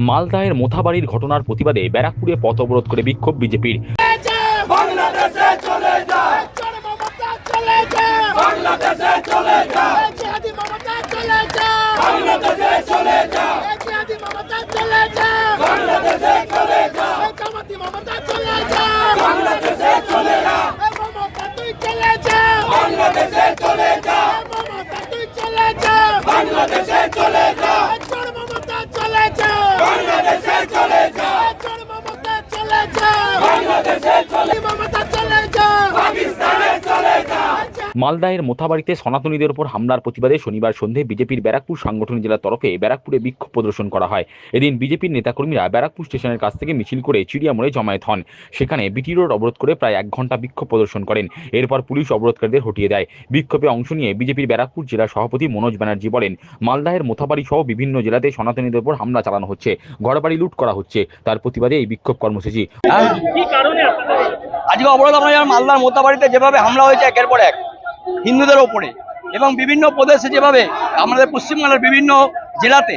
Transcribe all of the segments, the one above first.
মালদাহের মোথাবাড়ির ঘটনার প্রতিবাদে ব্যারাকপুরে পথ অবরোধ করে বিক্ষোভ বিজেপির। বাংলাদেশে চলে যা চল মমতা চলে যা বাংলাদেশে চলে যা এই জিহাদি মমতা চলে যা বাংলাদেশে চলে যা এই জিহাদি মমতা চলে যা বাংলাদেশে চলে যা এই কামাতি মমতা চলে যা বাংলাদেশে চলে যা এই মমতা তুই চলে যা বাংলাদেশে চলে যা এই মমতা তুই চলে যা বাংলাদেশে চলে যা এই চল মমতা চলে যা বাংলাদেশে চলে যা এই চল মমতা চলে যা বাংলাদেশে চলে এই মমতা চলে যা পাকিস্তানে চলে যা মালদাহের মোথাবাড়িতে সনাতনীদের উপর হামলার প্রতিবাদে শনিবার সন্ধে বিজেপির ব্যারাকপুর সাংগঠনিক জেলার তরফে ব্যারাকপুরে বিক্ষোভ প্রদর্শন করা হয়। এদিন বিজেপির নেতাকর্মীরা ব্যারাকপুর স্টেশনের কাছ থেকে মিছিল করে চিড়িয়া মোড়ে জমায়েত হন। সেখানে বিটি রোড অবরোধ করে প্রায় এক ঘণ্টা বিক্ষোভ প্রদর্শন করেন। এরপর পুলিশ অবরোধকারীদের হটিয়ে দেয়। বিক্ষোভে অংশ নিয়ে বিজেপির ব্যারাকপুর জেলা সভাপতি মনোজ ব্যানার্জি বলেন মালদাহের মোথাবাড়ি সহ বিভিন্ন জেলাতে সনাতনীদের উপর হামলা চালানো হচ্ছে। ঘরবাড়ি লুট করা হচ্ছে। তার প্রতিবাদে এই বিক্ষোভ কর্মসূচি। আজকে অবরোধ যেমন মালদার মোতাবাড়িতে যেভাবে হামলা হয়েছে একের পর এক। হিন্দুদের ওপরে এবং বিভিন্ন প্রদেশে যেভাবে আমাদের পশ্চিমবাংলার বিভিন্ন জেলাতে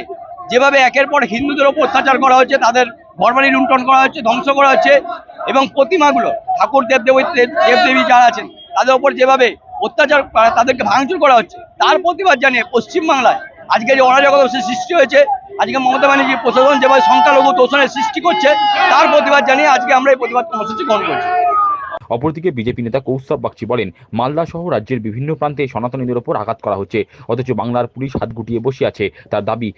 যেভাবে একের পর হিন্দুদের ওপর অত্যাচার করা হচ্ছে, তাদের ঘরবাড়ি লুণ্ঠন করা হচ্ছে, ধ্বংস করা হচ্ছে এবং প্রতিমাগুলো, ঠাকুর, দেবদেবী দেবদেবী যারা আছেন, তাদের ওপর যেভাবে অত্যাচার তাদেরকে ভাঙচুর করা হচ্ছে, তার প্রতিবাদ জানিয়ে পশ্চিমবাংলায় আজকে যে অরাজকতা সৃষ্টি হয়েছে, আজকে মমতা ব্যানার্জি প্রশাসন যেভাবে সংখ্যালঘু তোষণের সৃষ্টি করছে, তার প্রতিবাদ জানিয়ে আজকে আমরা এই প্রতিবাদ কর্মসূচি গ্রহণ করছি। অপরদিকে বিজেপি নেতা কৌস্তব বাগচি বলেন, মালদা সহ রাজ্যের বিভিন্ন প্রান্তে সনাতনীদের ওপর আঘাত করা হচ্ছে, অথচ বাংলার পুলিশ হাত গুটিয়ে বসে আছে। তার দাবি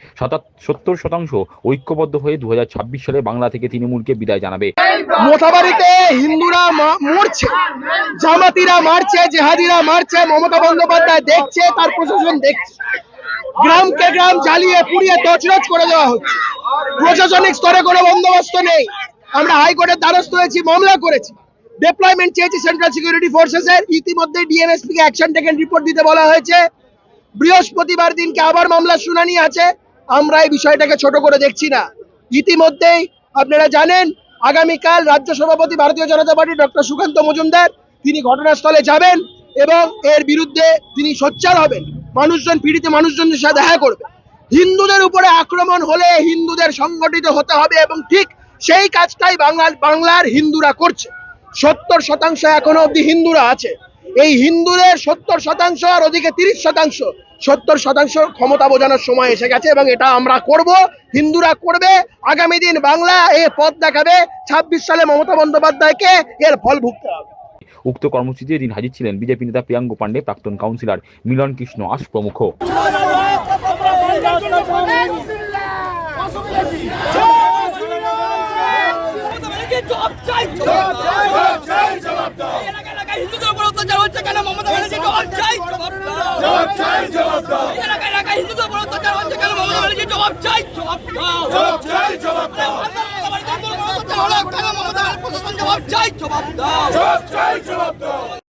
সত্তর শতাংশ ঐক্যবদ্ধ হয়ে দু সালে বাংলা থেকে তৃণমূলকে বিদায় জানাবে। মোথাবাড়িতে হিন্দুরা মরছে, জামাতিরা মারছে, জেহাদিরা মারছে, মমতা বন্দ্যোপাধ্যায় দেখছে, তার প্রশাসন দেখছে। গ্রামকে গ্রাম জ্বালিয়ে পুড়িয়ে তছরছ করে দেওয়া হচ্ছে। প্রশাসনিক স্তরে কোনো বন্দোবস্ত নেই। আমরা হাইকোর্টের দ্বারস্থ হয়েছি, মামলা করেছি। ডিপ্লয়মেন্ট চেয়েছি সেন্ট্রাল সিকিউরিটি ফোর্সেস এর। ইতিমধ্যে ডিএমএসপি কে অ্যাকশন টেকেন রিপোর্ট দিতে বলা হয়েছে। বৃহস্পতিবার দিনকে আবার মামলার শুনানি আছে। আমরা এই বিষয়টাকে ছোট করে দেখছি না। ইতিমধ্যেই আপনারা জানেন, আগামীকাল রাজ্য সভাপতি ভারতীয় জনতা পার্টি ডক্টর সুকান্ত মজুমদার তিনি ঘটনাস্থলে যাবেন এবং এর বিরুদ্ধে তিনি সোচ্চার হবেন। মানুষজন, পীড়িত মানুষজনের সাথে দেখা করবে। হিন্দুদের উপরে আক্রমণ হলে হিন্দুদের সংগঠিত হতে হবে এবং ঠিক সেই কাজটাই বাংলার বাংলার হিন্দুরা করছে। সত্তর শতাংশ এখনও অব্দি হিন্দুরা আছে এই হিন্দুদের সত্তর শতাংশ আর ওদিকে তিরিশ শতাংশ সত্তর শতাংশ ক্ষমতা বোঝানোর সময় এসে গেছে এবং এটা আমরা করব হিন্দুরা করবে আগামী দিন বাংলা এ পথ দেখাবে ছাব্বিশ সালে মমতা বন্দ্যোপাধ্যায়কে এর ফল ভুগতে হবে উক্ত কর্মসূচিতে এদিন হাজির ছিলেন বিজেপি নেতা প্রিয়াঙ্গ পাণ্ডে প্রাক্তন কাউন্সিলর মিলন কৃষ্ণ আস প্রমুখ জবাব চাই জবাব চাই জবাব দাও হিন্দুদের উপর অত্যাচার হচ্ছে কেন মমতা ব্যানার্জি জবাব চাই জবাব চাই জবাব দাও। এলাকা এলাকা হিন্দুদের উপর অত্যাচার হচ্ছে কেন? মমতা ব্যানার্জি জবাব চাই জবাব দাও। জবাব চাই জবাব দাও। জবাব চাই জবাব দাও। জবাব চাই জবাব দাও।